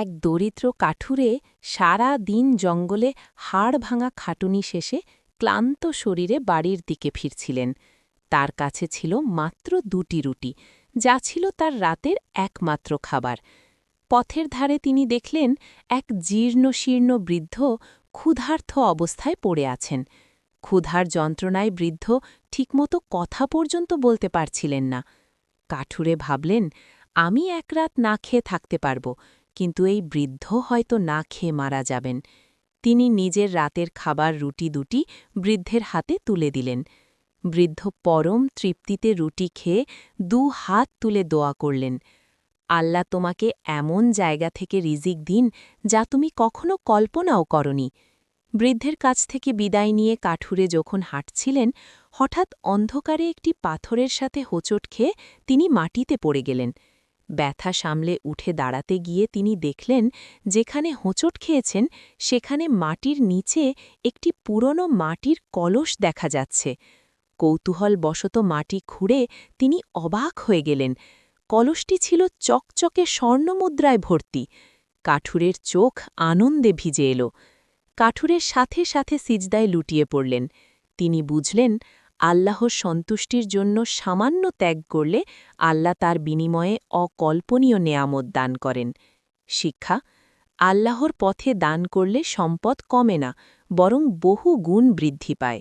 এক দরিদ্র কাঠুরে সারা দিন জঙ্গলে হাড় ভাঙা খাটুনি শেষে ক্লান্ত শরীরে বাড়ির দিকে ফিরছিলেন। তার কাছে ছিল মাত্র দুটি রুটি, যা ছিল তার রাতের একমাত্র খাবার। পথের ধারে তিনি দেখলেন এক জীর্ণ শীর্ণ বৃদ্ধ ক্ষুধার্থ অবস্থায় পড়ে আছেন। ক্ষুধার যন্ত্রণায় বৃদ্ধ ঠিকমতো কথা পর্যন্ত বলতে পারছিলেন না। কাঠুরে ভাবলেন, আমি এক রাত না খেয়ে থাকতে পারব। কিন্তু এই বৃদ্ধ হয়তো না খেয়ে মারা যাবেন। তিনি নিজের রাতের খাবার রুটি দুটি বৃদ্ধের হাতে তুলে দিলেন। বৃদ্ধ পরম তৃপ্তিতে রুটি খেয়ে দু হাত তুলে দোয়া করলেন, আল্লাহ তোমাকে এমন জায়গা থেকে রিজিক দিন যা তুমি কখনো কল্পনাও করনি। বৃদ্ধের কাছ থেকে বিদায় নিয়ে কাঠুরে যখন হাঁটছিলেন, হঠাৎ অন্ধকারে একটি পাথরের সাথে হোঁচট খেয়ে তিনি মাটিতে পড়ে গেলেন। ব্যথা সামলে উঠে দাঁড়াতে গিয়ে তিনি দেখলেন, যেখানে হোঁচট খেয়েছেন, সেখানে মাটির নিচে একটি পুরনো মাটির কলস দেখা যাচ্ছে। কৌতূহল কৌতূহলবশত মাটি খুঁড়ে তিনি অবাক হয়ে গেলেন। কলসটি ছিল চকচকে স্বর্ণমুদ্রায় ভর্তি। কাঠুরের চোখ আনন্দে ভিজে এলো। কাঠুরের সাথে সাথে সিজদায় লুটিয়ে পড়লেন। তিনি বুঝলেন আল্লাহর সন্তুষ্টির জন্য সামান্য ত্যাগ করলে আল্লাহ তার বিনিময়ে অকল্পনীয় নেয়ামত দান করেন। শিক্ষা, আল্লাহর পথে দান করলে সম্পদ কমে না, বরং বহু গুণ বৃদ্ধি পায়।